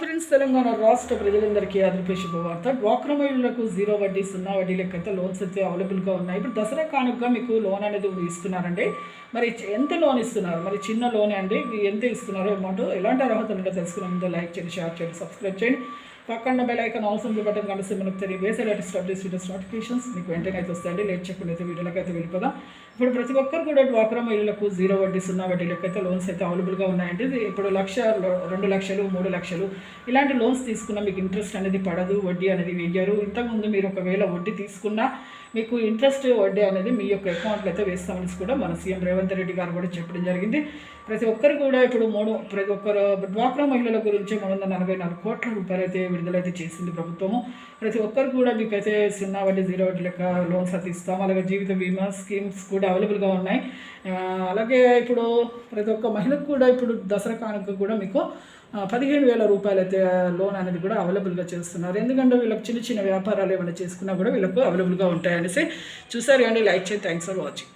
Friends Telangana రాష్ట్ర ప్రజలందరికీ అదృపే శుభవార్త. డ్వాక్రా మహిళలకు జీరో వడ్డీ సున్నా వడ్డీ లెక్కతో లోన్స్ అయితే అవైలబుల్గా ఉన్నాయి. ఇప్పుడు దసరా కానుకగా మీకు లోన్ అనేది ఇస్తున్నారండి. మరి ఎంత లోన్ ఇస్తున్నారు? మరి చిన్న లోన్ అండి. ఎంత ఇస్తున్నారో అమౌంట్ ఎలాంటి అర్హత ఉందో తెలుసుకునే ముందు లైక్ చేయండి షేర్ చేయండి సబ్స్క్రైబ్ చేయండి. పక్కన బెల్ ఐకాన్ అవసరం బటన్ కలిసి మనకు తెలియ వేసే లేటెస్ట్ అప్డేట్స్ వీడియోస్ నోటిఫికేషన్స్ మీకు వెంటనే అయితే వస్తాయండి. లేట్ చేయకుండా అయితే వీడియోలకు అయితే వెళ్ళిపోదాం. ఇప్పుడు ప్రతి ఒక్కరు కూడా డ్వాక్రా మహిళలకు జీరో వడ్డీ సున్నా వడ్డీలకు అయితే లోన్స్ అయితే అవైలబుల్గా ఉన్నాయండి. ఇప్పుడు లక్ష రెండు లక్షలు మూడు లక్షలు ఇలాంటి లోన్స్ తీసుకున్న మీకు ఇంట్రెస్ట్ అనేది పడదు. వడ్డీ అనేది వేయరు. ఇంతకుముందు మీరు ఒకవేళ వడ్డీ తీసుకున్నా మీకు ఇంట్రెస్ట్ వడ్డీ అనేది మీ యొక్క అకౌంట్లో అయితే వేస్తామని కూడా మన సీఎం రేవంత్ రెడ్డి గారు కూడా చెప్పడం జరిగింది. ప్రతి ఒక్కరు కూడా ఇప్పుడు మూడు ప్రతి ఒక్కరు డ్వాక్రా మహిళల గురించి మూడు వందల నలభై నాలుగు కోట్ల రూపాయలు అయితే విడుదలైతే చేసింది ప్రభుత్వము. ప్రతి ఒక్కరు కూడా మీకైతే సున్నా వడ్డీ జీరో వడ్డీ లెక్క లోన్స్ అయితే ఇస్తాం. అలాగే జీవిత బీమా స్కీమ్స్ కూడా అవైలబుల్గా ఉన్నాయి. అలాగే ఇప్పుడు ప్రతి ఒక్క మహిళకు కూడా ఇప్పుడు దసరా కానుక కూడా మీకు పదిహేను వేల రూపాయలు అయితే లోన్ అనేది కూడా అవైలబుల్గా చేస్తున్నారు. ఎందుకంటే వీళ్ళకి చిన్న చిన్న వ్యాపారాలు ఏమైనా చేసుకున్నా కూడా వీళ్ళకు అవైలబుల్గా ఉంటాయనేసి చూసారు. కానీ లైక్ చేయండి. Thanks for watching.